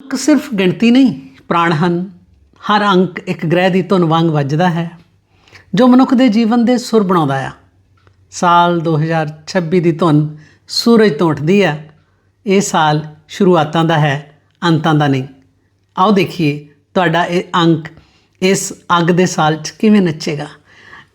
ਅੰਕ ਸਿਰਫ ਗਿਣਤੀ ਨਹੀਂ, ਪ੍ਰਾਣ ਹਨ। ਹਰ ਅੰਕ ਇੱਕ ਗ੍ਰਹਿ ਦੀ ਧੁਨ ਵਾਂਗ ਵੱਜਦਾ ਹੈ, ਜੋ ਮਨੁੱਖ ਦੇ ਜੀਵਨ ਦੇ ਸੁਰ ਬਣਾਉਂਦਾ ਆ। ਸਾਲ 2026 ਦੀ ਧੁਨ ਸੂਰਜ ਤੋਂ ਉੱਠਦੀ ਆ ਇਹ ਸਾਲ ਸ਼ੁਰੂਆਤਾਂ ਦਾ ਹੈ, ਅੰਤਾਂ ਦਾ ਨਹੀਂ। ਆਓ ਦੇਖੀਏ ਤੁਹਾਡਾ ਇਹ ਅੰਕ ਇਸ ਅੱਗ ਦੇ ਸਾਲ 'ਚ ਕਿਵੇਂ ਨੱਚੇਗਾ।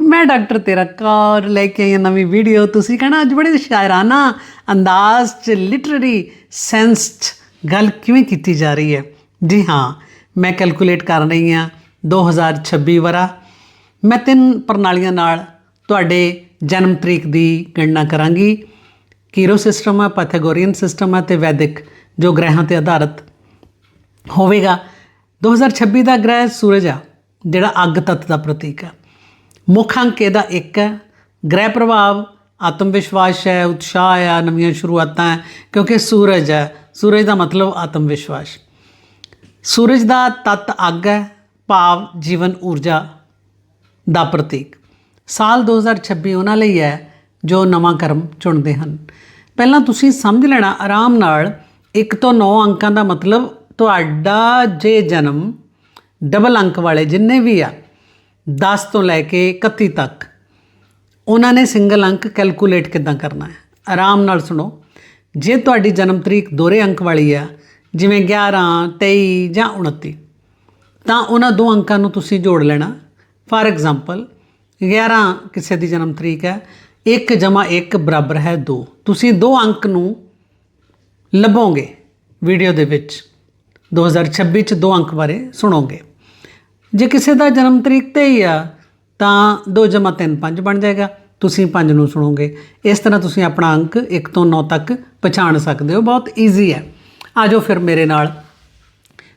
ਮੈਂ ਡਾਕਟਰ ਤੇਰਾ ਕੌਰ ਲੈ ਕੇ ਆਈ ਨਵੀਂ ਵੀਡੀਓ। ਤੁਸੀਂ ਕਹਣਾ, ਅੱਜ ਬੜੇ ਸ਼ਾਇਰਾਨਾ ਅੰਦਾਜ਼ 'ਚ ਲਿਟਰਰੀ ਸੈਂਸ 'ਚ ਗੱਲ ਕਿਵੇਂ ਕੀਤੀ ਜਾ ਰਹੀ ਹੈ? ਜੀ ਹਾਂ, ਮੈਂ ਕੈਲਕੂਲੇਟ ਕਰ ਰਹੀ ਹਾਂ 2026 ਵਰਾ ਮੈਂ ਤਿੰਨ ਪ੍ਰਣਾਲੀਆਂ ਨਾਲ ਤੁਹਾਡੇ ਜਨਮ ਤਰੀਕ ਦੀ ਗਣਨਾ ਕਰਾਂਗੀ। ਕੀਰੋ ਸਿਸਟਮ ਆ ਪੈਥਾਗੋਰੀਅਨ ਸਿਸਟਮ ਆ ਤੇ ਵੈਦਿਕ ਜੋ ਗ੍ਰਹਿਾਂ ਤੇ ਆਧਾਰਿਤ ਹੋਵੇਗਾ। 2026 ਦਾ ਗ੍ਰਹਿ ਸੂਰਜ ਆ, ਜਿਹੜਾ ਅੱਗ ਤੱਤ ਦਾ ਪ੍ਰਤੀਕ ਹੈ ਮੁੱਖ ਅੰਕ ਇਹਦਾ ਇੱਕ ਹੈ। ਗ੍ਰਹਿ ਪ੍ਰਭਾਵ, ਆਤਮ ਵਿਸ਼ਵਾਸ ਹੈ, ਉਤਸ਼ਾਹ ਹੈ, ਨਵੀਆਂ ਸ਼ੁਰੂਆਤਾਂ ਹੈ, ਕਿਉਂਕਿ ਸੂਰਜ ਹੈ। ਸੂਰਜ ਦਾ ਮਤਲਬ ਆਤਮ ਵਿਸ਼ਵਾਸ। ਸੂਰਜ ਦਾ ਤੱਤ ਅੱਗ ਹੈ, ਭਾਵ ਜੀਵਨ ਊਰਜਾ ਦਾ ਪ੍ਰਤੀਕ। ਸਾਲ 2026 ਉਹਨਾਂ ਲਈ ਹੈ ਜੋ ਨਵਾਂ ਕਰਮ ਚੁਣਦੇ ਹਨ। ਪਹਿਲਾਂ ਤੁਸੀਂ ਸਮਝ ਲੈਣਾ, ਆਰਾਮ ਨਾਲ 1 ਤੋਂ 9 ਅੰਕਾਂ ਦਾ ਮਤਲਬ ਤੁਹਾਡਾ ਜੇ ਜਨਮ ਡਬਲ ਅੰਕ ਵਾਲੇ ਜਿੰਨੇ ਵੀ ਆ 10 ਤੋਂ ਲੈ ਕੇ 31 ਤੱਕ, ਉਹਨਾਂ ਨੇ ਸਿੰਗਲ ਅੰਕ ਕੈਲਕੂਲੇਟ ਕਿੱਦਾਂ ਕਰਨਾ ਹੈ? ਆਰਾਮ ਨਾਲ ਸੁਣੋ। ਜੇ ਤੁਹਾਡੀ ਜਨਮ ਤਰੀਕ ਦੋਹਰੇ ਅੰਕ ਵਾਲੀ ਆ, ਜਿਵੇਂ 11 23 ਜਾਂ 29 ਤਾਂ ਉਹਨਾਂ ਦੋ ਅੰਕਾਂ ਨੂੰ ਤੁਸੀਂ ਜੋੜ ਲੈਣਾ। ਫਾਰ ਐਗਜ਼ਾਮਪਲ 11 ਕਿਸੇ ਦੀ ਜਨਮ ਤਰੀਕ ਹੈ 1 1 ਬਰਾਬਰ ਹੈ 2 ਤੁਸੀਂ ਦੋ ਅੰਕ ਨੂੰ ਲੱਭੋਗੇ ਵੀਡੀਓ ਦੇ ਵਿੱਚ। 2026 ਚ ਦੋ ਅੰਕ ਬਾਰੇ ਸੁਣੋਗੇ। ਜੇ ਕਿਸੇ ਦਾ ਜਨਮ ਤਰੀਕ ਤੇ ਹੀ ਆ, ਤਾਂ 2 3 5 ਬਣ ਜਾਏਗਾ। ਤੁਸੀਂ 5 ਨੂੰ ਸੁਣੋਗੇ। ਇਸ ਤਰ੍ਹਾਂ ਤੁਸੀਂ ਆਪਣਾ ਅੰਕ 1 ਤੋਂ 9 ਤੱਕ ਪਛਾਣ ਸਕਦੇ ਹੋ। ਬਹੁਤ ਈਜ਼ੀ ਹੈ। ਆਜੋ ਫਿਰ ਮੇਰੇ ਨਾਲ।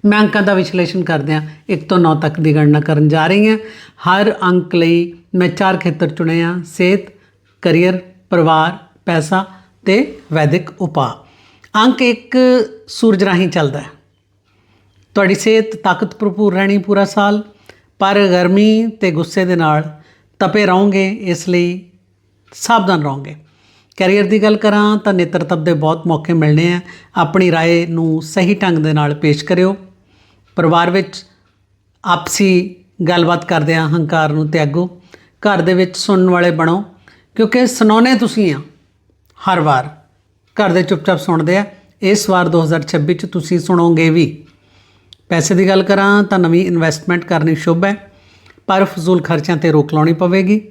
ਮੈਂ ਅੰਕਾਂ ਦਾ ਵਿਸ਼ਲੇਸ਼ਣ ਕਰਦਿਆਂ 1 ਤੋਂ 9 ਤੱਕ ਦੀ ਗਣਨਾ ਕਰਨ ਜਾ ਰਹੀ ਹਾਂ। ਹਰ ਅੰਕ ਲਈ ਮੈਂ ਚਾਰ ਖੇਤਰ ਚੁਣੇ ਆ ਸਿਹਤ, ਕੈਰੀਅਰ, ਪਰਿਵਾਰ, ਪੈਸਾ ਤੇ ਵੈਦਿਕ ਉਪਾਅ। ਅੰਕ ਇੱਕ ਸੂਰਜ ਰਾਹੀਂ ਚੱਲਦਾ ਹੈ। ਤੁਹਾਡੀ ਸਿਹਤ ਤਾਕਤ ਭਰਪੂਰ ਰਹਿਣੀ ਪੂਰਾ ਸਾਲ। ਪਰ ਗਰਮੀ ਤੇ ਗੁੱਸੇ ਦੇ ਨਾਲ ਤਪੇ ਰਹੋਗੇ ਇਸ ਲਈ ਸਾਵਧਾਨ ਰਹੋਗੇ ਕੈਰੀਅਰ ਦੀ ਗੱਲ ਕਰਾਂ ਤਾਂ ਨੇਤਰਤਵ ਦੇ ਬਹੁਤ ਮੌਕੇ ਮਿਲਣੇ ਆ ਆਪਣੀ رائے ਨੂੰ ਸਹੀ ਢੰਗ ਦੇ ਨਾਲ ਪੇਸ਼ ਕਰਿਓ ਪਰਿਵਾਰ ਵਿੱਚ ਆਪਸੀ ਗੱਲਬਾਤ ਕਰਦੇ ਆ ਹੰਕਾਰ ਨੂੰ ਤਿਆਗੋ ਘਰ ਦੇ ਵਿੱਚ ਸੁਣਨ ਵਾਲੇ ਬਣੋ ਕਿਉਂਕਿ ਸੁਣਾਉਣੇ ਤੁਸੀਂ ਆ ਹਰ ਵਾਰ ਘਰ ਦੇ ਚੁੱਪਚਾਪ ਸੁਣਦੇ ਆ ਇਸ ਵਾਰ 2026 ਚ ਤੁਸੀਂ ਸੁਣੋਗੇ ਵੀ ਪੈਸੇ ਦੀ ਗੱਲ ਕਰਾਂ ਤਾਂ ਨਵੀਂ ਇਨਵੈਸਟਮੈਂਟ ਕਰਨੀ ਸ਼ੁਭ ਹੈ ਪਰ ਫਜ਼ੂਲ ਖਰਚਿਆਂ ਤੇ ਰੋਕ ਲਾਉਣੀ ਪਵੇਗੀ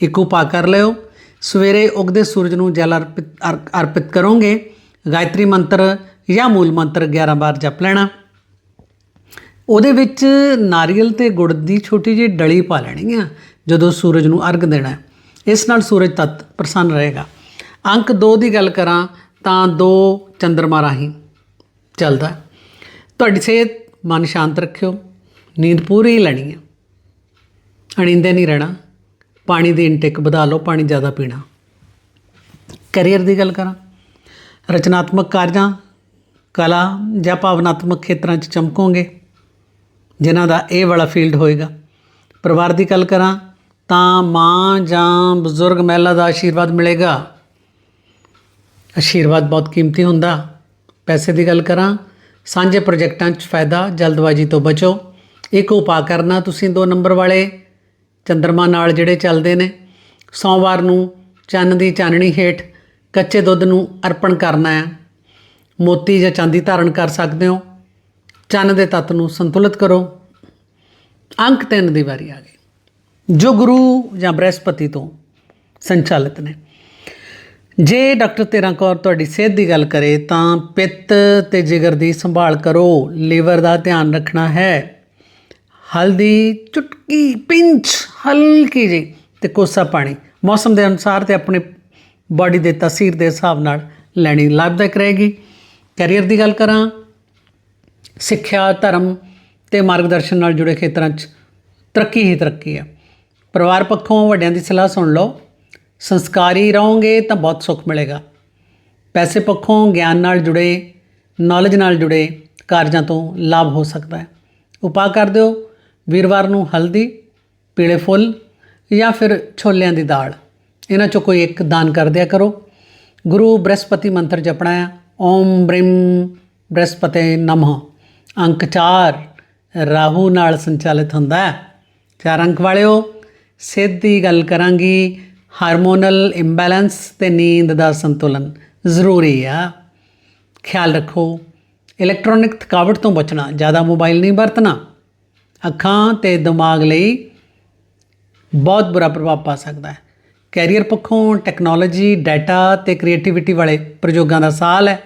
ਇੱਕ ਉਪਾਅ ਕਰ ਲਿਓ ਸਵੇਰੇ ਉਗਦੇ ਸੂਰਜ ਨੂੰ ਜਲ ਅਰਪਿਤ ਅਰ- ਅਰਪਿਤ ਕਰੋਗੇ। ਗਾਇਤਰੀ ਮੰਤਰ ਜਾਂ ਮੂਲ ਮੰਤਰ 11 ਵਾਰ ਜਪ ਲੈਣਾ। ਉਹਦੇ ਵਿੱਚ ਨਾਰੀਅਲ ਤੇ ਗੁੜ ਦੀ ਛੋਟੀ ਜਿਹੀ ਡਲੀ ਪਾ ਲੈਣੀ ਆ, ਜਦੋਂ ਸੂਰਜ ਨੂੰ ਅਰਗ ਦੇਣਾ ਇਸ ਨਾਲ ਸੂਰਜ ਤੱਤ ਪ੍ਰਸੰਨ ਰਹੇਗਾ। ਅੰਕ 2 ਦੀ ਗੱਲ ਕਰਾਂ ਤਾਂ 2 ਚੰਦਰਮਾ ਰਾਹੀਂ ਚੱਲਦਾ ਤੁਹਾਡੀ ਸਿਹਤ, ਮਨ ਸ਼ਾਂਤ ਰੱਖਿਓ। ਨੀਂਦ ਪੂਰੀ ਲੈਣੀ ਹੈ ਅਣਿੰਦੇ ਨਹੀਂ ਰਹਿਣਾ। ਪਾਣੀ ਦੀ ਇਨਟੇਕ ਵਧਾ ਲਓ, ਪਾਣੀ ਜ਼ਿਆਦਾ ਪੀਣਾ। ਕੈਰੀਅਰ ਦੀ ਗੱਲ ਕਰਾਂ, ਰਚਨਾਤਮਕ ਕਾਰਜਾਂ, ਕਲਾ ਜਾਂ ਭਾਵਨਾਤਮਕ ਖੇਤਰਾਂ 'ਚ ਚਮਕੋਗੇ, ਜਿਨ੍ਹਾਂ ਦਾ ਇਹ ਵਾਲਾ ਫੀਲਡ ਹੋਏਗਾ। ਪਰਿਵਾਰ ਦੀ ਗੱਲ ਕਰਾਂ, ਤਾਂ ਮਾਂ ਜਾਂ ਬਜ਼ੁਰਗ ਮਹਿਲਾ ਦਾ ਆਸ਼ੀਰਵਾਦ ਮਿਲੇਗਾ। ਆਸ਼ੀਰਵਾਦ ਬਹੁਤ ਕੀਮਤੀ ਹੁੰਦਾ। ਪੈਸੇ ਦੀ ਗੱਲ ਕਰਾਂ, ਸਾਂਝੇ ਪ੍ਰੋਜੈਕਟਾਂ 'ਚ ਫਾਇਦਾ, ਜਲਦਬਾਜ਼ੀ ਤੋਂ ਬਚੋ। ਇੱਕ ਉਪਾਅ ਕਰਨਾ, ਤੁਸੀਂ ਦੋ ਨੰਬਰ ਵਾਲੇ ਚੰਦਰਮਾ ਨਾਲ ਜਿਹੜੇ ਚੱਲਦੇ ਨੇ, ਸੋਮਵਾਰ ਨੂੰ ਚੰਨ ਦੀ ਚਾਨਣੀ ਹੇਠ ਕੱਚੇ ਦੁੱਧ ਨੂੰ ਅਰਪਣ ਕਰਨਾ ਹੈ। ਮੋਤੀ ਜਾਂ ਚਾਂਦੀ ਧਾਰਨ ਕਰ ਸਕਦੇ ਹੋ। ਚੰਨ ਦੇ ਤੱਤ ਨੂੰ ਸੰਤੁਲਿਤ ਕਰੋ। ਅੰਕ 3 ਦੀ ਵਾਰੀ ਆ ਗਈ। ਜੋ ਗੁਰੂ ਜਾਂ ਬ੍ਰਹਸਪਤੀ ਤੋਂ ਸੰਚਾਲਿਤ ਨੇ। ਜੇ ਡਾਕਟਰ ਤੇਰਾ ਕੌਰ ਤੁਹਾਡੀ ਸਿਹਤ ਦੀ ਗੱਲ ਕਰੇ ਤਾਂ ਪਿੱਤ ਤੇ ਜਿਗਰ ਦੀ ਸੰਭਾਲ ਕਰੋ। ਲੀਵਰ ਦਾ ਧਿਆਨ ਰੱਖਣਾ ਹੈ। ਹਲਦੀ ਚੁਟਕੀ, ਪਿੰਚ, ਹਲਕੀ ਜਿਹੀ ਤੇ ਕੋਸਾ ਪਾਣੀ। ਮੌਸਮ ਦੇ ਅਨੁਸਾਰ ਤੇ ਆਪਣੇ ਬਾਡੀ ਦੇ ਤਸੀਰ ਦੇ ਹਿਸਾਬ ਨਾਲ ਲੈਣੀ ਲਾਭਦਾਇਕ ਰਹੇਗੀ। ਕੈਰੀਅਰ ਦੀ ਗੱਲ ਕਰਾਂ, ਸਿੱਖਿਆ, ਧਰਮ ਤੇ ਮਾਰਗਦਰਸ਼ਨ ਨਾਲ ਜੁੜੇ ਖੇਤਰਾਂ 'ਚ ਤਰੱਕੀ ਹੀ ਤਰੱਕੀ ਹੈ। ਪਰਿਵਾਰ ਪੱਖੋਂ ਵੱਡਿਆਂ ਦੀ ਸਲਾਹ ਸੁਣ ਲਓ। ਸੰਸਕਾਰੀ ਰਹੋਗੇ ਤਾਂ ਬਹੁਤ ਸੁੱਖ ਮਿਲੇਗਾ। ਪੈਸੇ ਪੱਖੋਂ ਗਿਆਨ ਨਾਲ ਜੁੜੇ ਨੌਲੇਜ ਨਾਲ ਜੁੜੇ ਕਾਰਜਾਂ ਤੋਂ ਲਾਭ ਹੋ ਸਕਦਾ ਹੈ। ਉਪਾਅ ਕਰ ਦਿਓ। ਵੀਰਵਾਰ ਨੂੰ ਹਲਦੀ, ਪੀਲੇ ਫੁੱਲ ਜਾਂ ਫਿਰ ਛੋਲਿਆਂ ਦੀ ਦਾਲ। ਇਹਨਾਂ ਚੋਂ ਕੋਈ ਇੱਕ ਦਾਨ ਕਰ ਦਿਆ ਕਰੋ। ਗੁਰੂ ਬ੍ਰਹਸਪਤੀ ਮੰਤਰ ਜਪਣਾ ਹੈ ਓਮ ਬ੍ਰਿਮ ਬ੍ਰਹਸਪਤੇ ਨਮः। ਅੰਕ 4 ਰਾਹੂ ਨਾਲ ਸੰਚਾਲਿਤ ਹੁੰਦਾ ਹੈ। ਚਾਰ ਅੰਕ ਵਾਲਿਓ ਸਿਹਤ ਦੀ ਗੱਲ ਕਰਾਂਗੀ, ਹਾਰਮੋਨਲ ਇੰਬੈਲੈਂਸ ਤੇ ਨੀਂਦ ਦਾ ਸੰਤੁਲਨ ਜ਼ਰੂਰੀ ਆ। ਖਿਆਲ ਰੱਖੋ ਇਲੈਕਟ੍ਰੋਨਿਕ ਥਕਾਵਟ ਤੋਂ ਬਚਣਾ, ਜ਼ਿਆਦਾ ਮੋਬਾਈਲ ਨਹੀਂ ਵਰਤਣਾ। ਅੱਖਾਂ ਤੇ ਦਿਮਾਗ ਲਈ ਬਹੁਤ ਬੁਰਾ ਪ੍ਰਭਾਵ ਪਾ ਸਕਦਾ ਹੈ। ਕੈਰੀਅਰ ਪੱਖੋਂ ਟੈਕਨੋਲੋਜੀ, ਡਾਟਾ ਤੇ ਕ੍ਰੀਏਟੀਵਿਟੀ ਵਾਲੇ ਪ੍ਰਯੋਗਾਂ ਦਾ ਸਾਲ ਹੈ।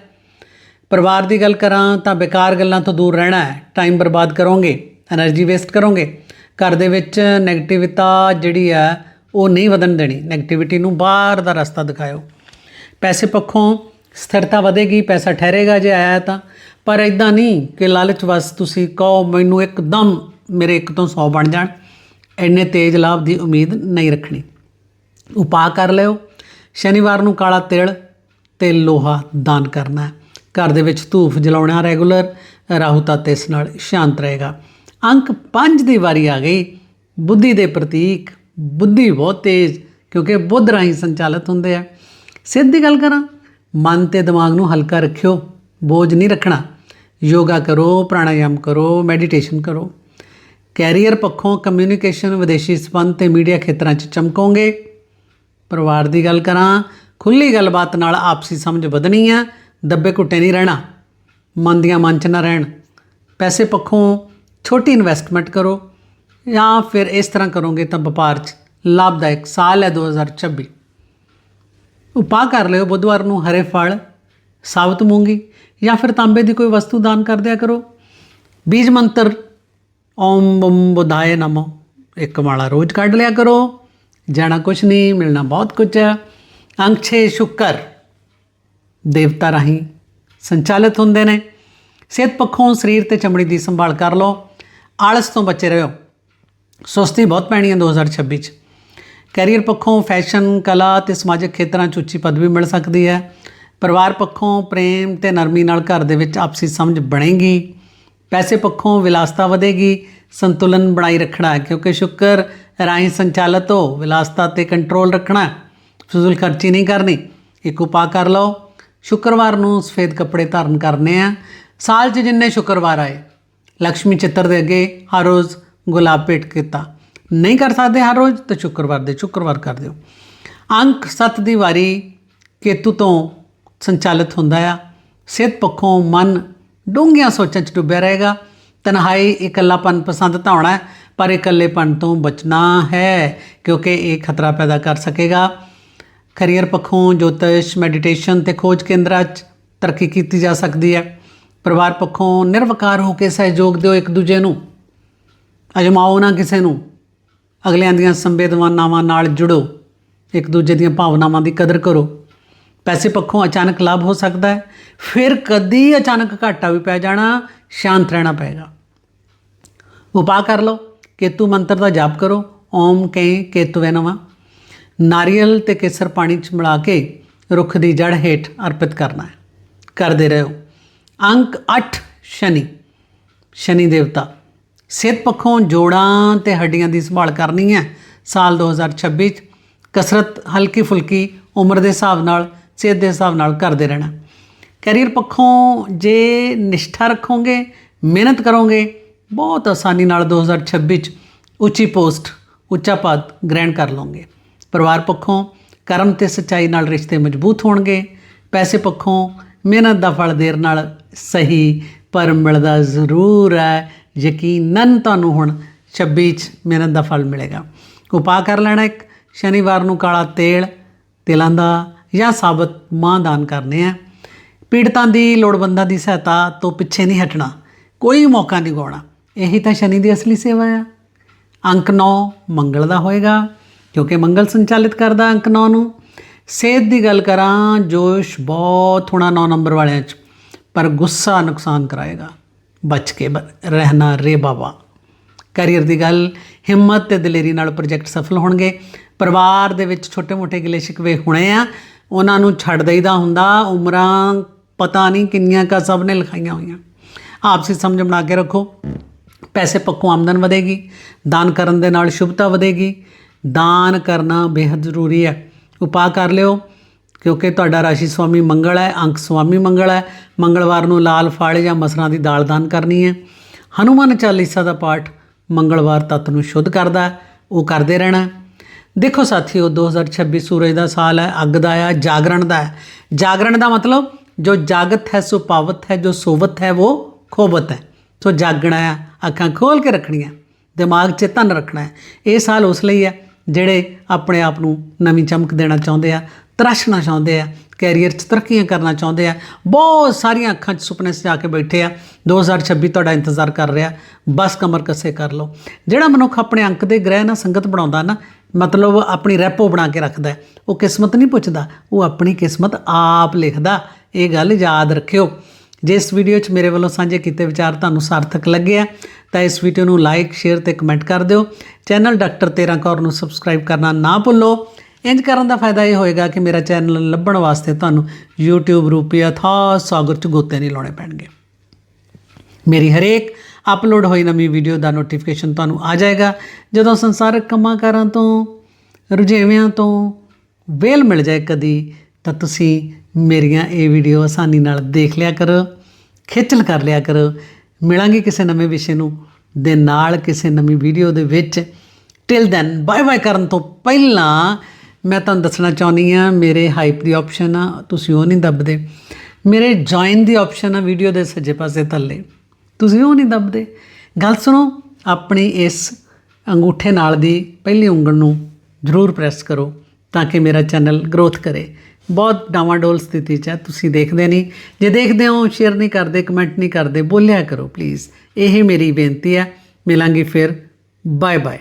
ਪਰਿਵਾਰ ਦੀ ਗੱਲ ਕਰਾਂ ਤਾਂ ਬੇਕਾਰ ਗੱਲਾਂ ਤੋਂ ਦੂਰ ਰਹਿਣਾ ਹੈ। ਟਾਈਮ ਬਰਬਾਦ ਕਰੋਗੇ એનર્ਜੀ ਵੇਸਟ ਕਰੋਗੇ। ਘਰ ਦੇ ਵਿੱਚ 네ਗੇਟਿਵਿਤਾ ਜਿਹੜੀ ਆ ਉਹ ਨਹੀਂ ਵਧਣ ਦੇਣੀ। ਨੈਗੇਟਿਵਿਟੀ ਨੂੰ ਬਾਹਰ ਦਾ ਰਸਤਾ ਦਿਖਾਓ ਪੈਸੇ ਪੱਖੋਂ ਸਥਿਰਤਾ ਵਧੇਗੀ, ਪੈਸਾ ਠਹਿਰੇਗਾ ਜੇ ਆਇਆ ਤਾਂ। ਪਰ ਇਦਾਂ ਨਹੀਂ ਕਿ ਲਾਲਚ ਵਸ ਤੁਸੀਂ ਕਹੋ, ਮੈਨੂੰ ਇੱਕਦਮ ਮੇਰੇ ਇੱਕ ਤੋਂ 100 ਬਣ ਜਾਣ। ਇੰਨੇ ਤੇਜ਼ ਲਾਭ ਦੀ ਉਮੀਦ ਨਹੀਂ ਰੱਖਣੀ। ਉਪਾਅ ਕਰ ਲਿਓ। ਸ਼ਨੀਵਾਰ ਨੂੰ ਕਾਲਾ ਤਿਲ ਤੇ ਲੋਹਾ ਦਾਨ ਕਰਨਾ ਘਰ ਦੇ ਵਿੱਚ ਧੂਫ ਜਲਾਉਣਾ ਰੈਗੂਲਰ ਰਾਹੂ ਤੱਤ ਇਸ ਨਾਲ ਸ਼ਾਂਤ ਰਹੇਗਾ। ਅੰਕ 5 ਦੀ ਵਾਰੀ ਆ ਗਈ। ਬੁੱਧੀ ਦੇ ਪ੍ਰਤੀਕ, ਬੁੱਧੀ ਬਹੁਤ ਤੇਜ਼, ਕਿਉਂਕਿ ਬੁੱਧ ਰਾਹੀਂ ਸੰਚਾਲਿਤ ਹੁੰਦੇ ਆ। ਸਿੱਧ ਦੀ ਗੱਲ ਕਰਾਂ, ਮਨ ਤੇ ਦਿਮਾਗ ਨੂੰ ਹਲਕਾ ਰੱਖਿਓ, ਬੋਝ ਨਹੀਂ ਰੱਖਣਾ। ਯੋਗਾ ਕਰੋ, ਪ੍ਰਾਣਾਯਾਮ ਕਰੋ ਮੈਡੀਟੇਸ਼ਨ ਕਰੋ। ਕੈਰੀਅਰ ਪੱਖੋਂ ਕਮਿਊਨੀਕੇਸ਼ਨ ਵਿਦੇਸ਼ੀ ਸੰਬੰਧ ਤੇ ਮੀਡੀਆ ਖੇਤਰਾਂ 'ਚ ਚਮਕੋਗੇ। ਪਰਿਵਾਰ ਦੀ ਗੱਲ ਕਰਾਂ ਖੁੱਲੀ ਗੱਲਬਾਤ ਨਾਲ ਆਪਸੀ ਸਮਝ ਵਧਣੀ ਆ, ਦੱਬੇ ਘੁੱਟੇ ਨਹੀਂ ਰਹਿਣਾ, ਮਨ ਦੀਆਂ ਮਨ 'ਚ ਨਾ ਰਹਿਣ। ਪੈਸੇ ਪੱਖੋਂ ਛੋਟੀ ਇਨਵੈਸਟਮੈਂਟ ਕਰੋ, ਜਾਂ ਫਿਰ ਇਸ ਤਰ੍ਹਾਂ ਕਰੋਗੇ ਤਾਂ ਵਪਾਰ 'ਚ ਲਾਭਦਾਇਕ ਸਾਲ ਹੈ 2026 ਉਪਾਅ ਕਰ ਲਿਓ, ਬੁੱਧਵਾਰ ਨੂੰ ਹਰੇ ਫਲ, ਸਾਬਤ ਮੂੰਗੀ, ਜਾਂ ਫਿਰ ਤਾਂਬੇ ਦੀ ਕੋਈ ਵਸਤੂ ਦਾਨ ਕਰ ਦਿਆ ਕਰੋ। ਬੀਜ ਮੰਤਰ ਓਮ ਬਮ ਬੁਧਾਏ ਨਮੋ। ਇੱਕ ਮਾਲਾ ਰੋਜ਼ ਕੱਢ ਲਿਆ ਕਰੋ। ਜਾਣਾ ਕੁਛ ਨਹੀਂ, ਮਿਲਣਾ ਬਹੁਤ ਕੁਝ ਹੈ। ਅੰਕ 6 ਸ਼ੁਕਰ। ਦੇਵਤਾ ਰਾਹੀਂ ਸੰਚਾਲਿਤ ਹੁੰਦੇ ਨੇ। ਸਿਹਤ ਪੱਖੋਂ ਸਰੀਰ ਤੇ ਚਮੜੀ ਦੀ ਸੰਭਾਲ ਕਰ ਲਓ। ਆਲਸ ਤੋਂ ਬਚੇ ਰਹੋ। ਸੁਸਤੀ ਬਹੁਤ ਪੈਣੀ ਹੈ 2026 ਚ। ਕੈਰੀਅਰ ਪੱਖੋਂ ਫੈਸ਼ਨ, ਕਲਾ ਤੇ ਸਮਾਜਿਕ ਖੇਤਰਾਂ 'ਚ ਉੱਚੀ ਪਦਵੀ ਮਿਲ ਸਕਦੀ ਹੈ। ਪਰਿਵਾਰ ਪੱਖੋਂ ਪ੍ਰੇਮ ਤੇ ਨਰਮੀ ਨਾਲ ਘਰ ਦੇ ਵਿੱਚ ਆਪਸੀ ਸਮਝ ਬਣੇਗੀ। ਪੈਸੇ ਪੱਖੋਂ ਵਿਲਾਸਤਾ ਵਧੇਗੀ, ਸੰਤੁਲਨ ਬਣਾਈ ਰੱਖਣਾ ਹੈ, ਕਿਉਂਕਿ ਸ਼ੁਕਰ ਰਾਹੀਂ ਸੰਚਾਲਿਤ ਹੋ ਵਿਲਾਸਤਾ ਤੇ ਕੰਟਰੋਲ ਰੱਖਣਾ ਫਜ਼ੂਲ ਖਰਚੀ ਨਹੀਂ ਕਰਨੀ, ਇੱਕ ਉਪਾਅ ਕਰ ਲਓ। ਸ਼ੁੱਕਰਵਾਰ ਨੂੰ ਸਫੇਦ ਕੱਪੜੇ ਧਾਰਨ ਕਰਨੇ ਆ। ਸਾਲ 'ਚ ਜਿੰਨੇ ਸ਼ੁੱਕਰਵਾਰ ਆਏ ਲక్ష్ਮੀ ਚਿੱਤਰ ਦੇ ਅੱਗੇ ਹਰ ਰੋਜ਼ ਗੁਲਾਬ ਭੇਟ ਕੀਤਾ। ਨਹੀਂ ਕਰ ਸਕਦੇ ਹਰ ਰੋਜ਼, ਤਾਂ ਸ਼ੁੱਕਰਵਾਰ ਦੇ ਸ਼ੁੱਕਰਵਾਰ ਕਰ ਦਿਓ। ਅੰਕ 7 ਦੀ ਵਾਰੀ ਕੇਤੂ ਤੋਂ ਸੰਚਾਲਿਤ ਹੁੰਦਾ ਆ। ਸਿਹਤ ਪੱਖੋਂ ਮਨ ਡੂੰਘੀਆਂ ਸੋਚਾਂ 'ਚ ਡੁੱਬਿਆ ਰਹੇਗਾ। ਤਨਹਾਈ ਇਕੱਲਾਪਨ ਪਸੰਦ ਤਾਂ ਹੋਣਾ ਹੈ, ਪਰ ਇਕੱਲੇਪਨ ਤੋਂ ਬਚਣਾ ਹੈ ਕਿਉਂਕਿ ਇਹ ਖਤਰਾ ਪੈਦਾ ਕਰ ਸਕੇਗਾ। ਕੈਰੀਅਰ ਪੱਖੋਂ ਜੋਤਿਸ਼ ਮੈਡੀਟੇਸ਼ਨ ਤੇ ਖੋਜ ਕੇਂਦਰਾਂ 'ਚ ਤਰੱਕੀ ਕੀਤੀ ਜਾ ਸਕਦੀ ਹੈ। ਪਰਿਵਾਰ ਪੱਖੋਂ ਨਿਰਵਕਾਰ ਹੋ ਕੇ ਸਹਿਯੋਗ ਦਿਓ ਇੱਕ ਦੂਜੇ ਨੂੰ। ਅਜਮਾਓ ਨਾ ਕਿਸੇ ਨੂੰ। ਅਗਲਿਆਂ ਦੀਆਂ ਸੰਵੇਦਨਾਵਾਂ ਨਾਲ ਜੁੜੋ। ਇੱਕ ਦੂਜੇ ਦੀਆਂ ਭਾਵਨਾਵਾਂ ਦੀ ਕਦਰ ਕਰੋ। ਪੈਸੇ ਪੱਖੋਂ ਅਚਾਨਕ ਲਾਭ ਹੋ ਸਕਦਾ ਹੈ। ਫਿਰ ਕਦੀ ਅਚਾਨਕ ਘਾਟਾ ਵੀ ਪੈ ਜਾਣਾ, ਸ਼ਾਂਤ ਰਹਿਣਾ ਪਏਗਾ। ਉਪਾਅ ਕਰ ਲਓ। ਕੇਤੂ ਮੰਤਰ ਦਾ ਜਾਪ ਕਰੋ। ਓਮ ਕੈ ਕੇਤੁਵੇ ਨਮः। ਨਾਰੀਅਲ ਤੇ ਕੇਸਰ ਪਾਣੀ ਚ ਮਿਲਾ ਕੇ ਰੁੱਖ ਦੀ ਜੜ ਹੇਠ ਅਰਪਿਤ ਕਰਨਾ ਹੈ। ਕਰਦੇ ਰਹੋ। ਅੰਕ 8 ਸ਼ਨੀ। ਸ਼ਨੀ ਦੇਵਤਾ। ਸਿਹਤ ਪੱਖੋਂ ਜੋੜਾਂ ਤੇ ਹੱਡੀਆਂ ਦੀ ਸੰਭਾਲ ਕਰਨੀ ਹੈ। ਸਾਲ 2026 ਚ ਕਸਰਤ ਹਲਕੀ ਫੁਲਕੀ ਉਮਰ ਦੇ ਹਿਸਾਬ ਨਾਲ ਸਿਹਤ ਦੇ ਹਿਸਾਬ ਨਾਲ ਕਰਦੇ ਰਹਿਣਾ। ਕੈਰੀਅਰ ਪੱਖੋਂ ਜੇ ਨਿਸ਼ਠਾ ਰੱਖੋਗੇ, ਮਿਹਨਤ ਕਰੋਗੇ, ਬਹੁਤ ਆਸਾਨੀ ਨਾਲ 2026 ਚ ਉੱਚੀ ਪੋਸਟ, ਉੱਚਾ ਪਦ ਗ੍ਰਹਿਣ ਕਰ ਲਓਗੇ। ਪਰਿਵਾਰ ਪੱਖੋਂ ਕਰਮ ਤੇ ਸੱਚਾਈ ਨਾਲ ਰਿਸ਼ਤੇ ਮਜ਼ਬੂਤ ਹੋਣਗੇ। ਪੈਸੇ ਪੱਖੋਂ ਮਿਹਨਤ ਦਾ ਫਲ ਦੇਰ ਨਾਲ ਸਹੀ ਪਰ ਮਿਲਦਾ ਜ਼ਰੂਰ ਹੈ। ਯਕੀਨਨ ਤੁਹਾਨੂੰ ਹੁਣ 26 ਚ ਮਿਹਨਤ ਦਾ ਫਲ ਮਿਲੇਗਾ। ਉਪਾਅ ਕਰ ਲੈਣਾ ਇੱਕ। ਸ਼ਨੀਵਾਰ ਨੂੰ ਕਾਲਾ ਤੇਲ, ਤਿਲਾਂ ਦਾ ਜਾਂ ਸਾਬਤ ਮਾਂ ਦਾਨ ਕਰਨੇ ਆ। ਪੀੜਤਾਂ ਦੀ ਲੋੜਵੰਦਾਂ ਦੀ ਸਹਾਇਤਾ ਤੋਂ ਪਿੱਛੇ ਨਹੀਂ ਹਟਣਾ। ਕੋਈ ਮੌਕਾ ਨਹੀਂ ਗਵਾਉਣਾ ਇਹੀ ਤਾਂ ਸ਼ਨੀ ਦੀ ਅਸਲੀ ਸੇਵਾ ਆ। ਅੰਕ 9 ਮੰਗਲ ਦਾ ਹੋਏਗਾ ਕਿਉਂਕਿ ਮੰਗਲ ਸੰਚਾਲਿਤ ਕਰਦਾ ਅੰਕ 9 ਨੂੰ। ਸਿਹਤ ਦੀ ਗੱਲ ਕਰਾਂ, ਜੋਸ਼ ਬਹੁਤ ਹੋਣਾ 9 ਨੰਬਰ ਵਾਲਿਆਂ 'ਚ, ਪਰ ਗੁੱਸਾ ਨੁਕਸਾਨ ਕਰਾਏਗਾ। ਬਚ ਕੇ ਬ- ਰਹਿਣਾ ਰੇ ਬਾਬਾ। ਕੈਰੀਅਰ ਦੀ ਗੱਲ, ਹਿੰਮਤ ਤੇ ਦਲੇਰੀ ਨਾਲ ਪ੍ਰੋਜੈਕਟ ਸਫਲ ਹੋਣਗੇ। ਪਰਿਵਾਰ ਦੇ ਵਿੱਚ ਛੋਟੇ-ਮੋਟੇ ਗਿਲੇ ਸ਼ਿਕਵੇ ਹੋਣੇ ਆ। ਉਹਨਾਂ ਨੂੰ ਛੱਡ ਦੇਈਦਾ ਹੁੰਦਾ, ਉਮਰਾਂ ਪਤਾ ਨਹੀਂ ਕਿੰਨੀਆਂ ਕਾ ਸਭ ਨੇ ਲਿਖਾਈਆਂ ਹੋਈਆਂ। ਆਪਸੀ ਸਮਝ ਬਣਾ ਕੇ ਰੱਖੋ। ਪੈਸੇ ਪੱਕੋਂ ਆਮਦਨ ਵਧੇਗੀ, ਦਾਨ ਕਰਨ ਦੇ ਨਾਲ ਸ਼ੁਭਤਾ ਵਧੇਗੀ। ਦਾਨ ਕਰਨਾ ਬੇहद ਜ਼ਰੂਰੀ ਹੈ। ਉਪਾਅ ਕਰ ਲਿਓ, ਕਿਉਂਕਿ ਤੁਹਾਡਾ ਰਾਸ਼ੀ ਸੁਆਮੀ ਮੰਗਲ ਹੈ, ਅੰਕ ਸਵਾਮੀ ਮੰਗਲ ਹੈ। ਮੰਗਲਵਾਰ ਨੂੰ ਲਾਲ ਫਾਲੇ ਜਾਂ ਮਸਰਾਂ ਦੀ ਦਾਲ ਦਾਨ ਕਰਨੀ ਹੈ। ਹਨੂਮਾਨ ਚਾਲੀਸਾ ਦਾ ਪਾਠ ਮੰਗਲਵਾਰ ਤੱਤ ਨੂੰ ਸ਼ੁੱਧ ਕਰਦਾ ਉਹ ਕਰਦੇ ਰਹਿਣਾ ਦੇਖੋ ਸਾਥੀਓ 2026 ਸੂਰਜ ਦਾ ਸਾਲ ਹੈ, ਅੱਗ ਦਾ ਹੈ, ਜਾਗਰਣ ਦਾ ਹੈ। ਜਾਗਰਣ ਦਾ ਮਤਲਬ ਜੋ ਜਾਗਤ ਹੈ, ਸੋ ਪਾਵਤ ਹੈ, ਜੋ ਸੋਵਤ ਹੈ, ਉਹ ਖੋਬਤ ਹੈ। ਸੋ ਜਾਗਣਾ ਹੈ, ਅੱਖਾਂ ਖੋਲ ਕੇ ਰੱਖਣੀਆਂ, ਦਿਮਾਗ 'ਚ ਧਨ ਰੱਖਣਾ ਹੈ। ਇਹ ਸਾਲ ਉਸ ਲਈ ਹੈ ਜਿਹੜੇ ਆਪਣੇ ਆਪ ਨੂੰ ਨਵੀਂ ਚਮਕ ਦੇਣਾ ਚਾਹੁੰਦੇ ਆ, ਤਰਾਸ਼ਣਾ ਚਾਹੁੰਦੇ ਆ, ਕੈਰੀਅਰ 'ਚ ਤਰੱਕੀਆਂ ਕਰਨਾ ਚਾਹੁੰਦੇ ਆ। ਬਹੁਤ ਸਾਰੀਆਂ ਅੱਖਾਂ 'ਚ ਸੁਪਨੇ ਸਜਾ ਕੇ ਬੈਠੇ ਆ। 2026 ਤੁਹਾਡਾ ਇੰਤਜ਼ਾਰ ਕਰ ਰਿਹਾ, ਬਸ ਕਮਰ ਕੱਸੇ ਕਰ ਲਓ। ਜਿਹੜਾ ਮਨੁੱਖ ਆਪਣੇ ਅੰਕ ਦੇ ਗ੍ਰਹਿ ਨਾਲ ਸੰਗਤ ਬਣਾਉਂਦਾ ਨਾ ਮਤਲਬ ਆਪਣੀ ਰੈਪੋ ਬਣਾ ਕੇ ਰੱਖਦਾ ਉਹ ਕਿਸਮਤ ਨਹੀਂ ਪੁੱਛਦਾ, ਉਹ ਆਪਣੀ ਕਿਸਮਤ ਆਪ ਲਿਖਦਾ। ਇਹ ਗੱਲ ਯਾਦ ਰੱਖਿਓ। ਜੇ ਇਸ ਵੀਡੀਓ 'ਚ ਮੇਰੇ ਵੱਲੋਂ ਸਾਂਝੇ ਕੀਤੇ ਵਿਚਾਰ ਤੁਹਾਨੂੰ ਸਾਰਥਕ ਲੱਗੇ ਆ, ਤਾਂ ਇਸ ਵੀਡੀਓ ਨੂੰ ਲਾਈਕ ਸ਼ੇਅਰ ਤੇ ਕਮੈਂਟ ਕਰ ਦਿਓ। ਚੈਨਲ ਡਾਕਟਰ ਤੇਰਾ ਕੌਰ ਨੂੰ ਸਬਸਕ੍ਰਾਈਬ ਕਰਨਾ ਨਾ ਭੁੱਲੋ। ਇੰਜ ਕਰਨ ਦਾ ਫਾਇਦਾ ਇਹ ਹੋਏਗਾ ਕਿ ਮੇਰਾ ਚੈਨਲ ਲੱਭਣ ਵਾਸਤੇ ਤੁਹਾਨੂੰ YouTube ਰੂਪੀ ਅਥਾਹ ਸਾਗਰ 'ਚ ਗੋਤੇ ਨਹੀਂ ਲਾਉਣੇ ਪੈਣਗੇ। ਮੇਰੀ ਹਰੇਕ ਅਪਲੋਡ ਹੋਈ ਨਵੀਂ ਵੀਡੀਓ ਦਾ ਨੋਟੀਫਿਕੇਸ਼ਨ ਤੁਹਾਨੂੰ ਆ ਜਾਏਗਾ। ਜਦੋਂ ਸੰਸਾਰਕ ਕੰਮਾਂ ਕਾਰਾਂ ਤੋਂ, ਰੁਝੇਵਿਆਂ ਤੋਂ ਵੇਲ ਮਿਲ ਜਾਏ ਕਦੀ, ਤਾਂ ਤੁਸੀਂ ਮੇਰੀਆਂ ਇਹ ਵੀਡੀਓ ਆਸਾਨੀ ਨਾਲ ਦੇਖ ਲਿਆ ਕਰੋ, ਖੇਚਲ ਕਰ ਲਿਆ ਕਰੋ। ਮਿਲਾਂਗੇ ਕਿਸੇ ਨਵੇਂ ਵਿਸ਼ੇ ਨੂੰ ਦੇ ਨਾਲ ਕਿਸੇ ਨਵੀਂ ਵੀਡੀਓ ਦੇ ਵਿੱਚ। ਟਿਲ ਦੈਨ ਬਾਏ ਬਾਏ ਕਰਨ ਤੋਂ ਪਹਿਲਾਂ ਮੈਂ ਤੁਹਾਨੂੰ ਦੱਸਣਾ ਚਾਹੁੰਦੀ ਆ ਮੇਰੇ ਹਾਈਪ ਦੀ ਆਪਸ਼ਨ ਆ, ਤੁਸੀਂ ਉਹ ਨਹੀਂ ਦੱਬਦੇ। ਮੇਰੇ ਜੁਆਇਨ ਦੀ ਆਪਸ਼ਨ ਆ ਵੀਡੀਓ ਦੇ ਸੱਜੇ ਪਾਸੇ ਥੱਲੇ। ਤੁਸੀਂ ਉਹ ਨਹੀਂ ਦੱਬਦੇ। ਗੱਲ ਸੁਣੋ, ਆਪਣੀ ਇਸ ਅੰਗੂਠੇ ਨਾਲ ਦੀ ਪਹਿਲੀ ਉਂਗਲ ਨੂੰ ਜ਼ਰੂਰ ਪ੍ਰੈਸ ਕਰੋ ਤਾਂ ਕਿ ਮੇਰਾ ਚੈਨਲ ਗਰੋਥ ਕਰੇ। ਬਹੁਤ ਡਾਵਾਂਡੋਲ ਸਥਿਤੀ 'ਚ ਹੈ, ਤੁਸੀਂ ਦੇਖਦੇ ਨਹੀਂ। ਜੇ ਦੇਖਦੇ ਹੋ ਸ਼ੇਅਰ ਨਹੀਂ ਕਰਦੇ ਕਮੈਂਟ ਨਹੀਂ ਕਰਦੇ, ਬੋਲਿਆ ਕਰੋ ਪਲੀਜ਼ ਇਹ ਮੇਰੀ ਬੇਨਤੀ ਹੈ। ਮਿਲਾਂਗੇ ਫਿਰ। Bye bye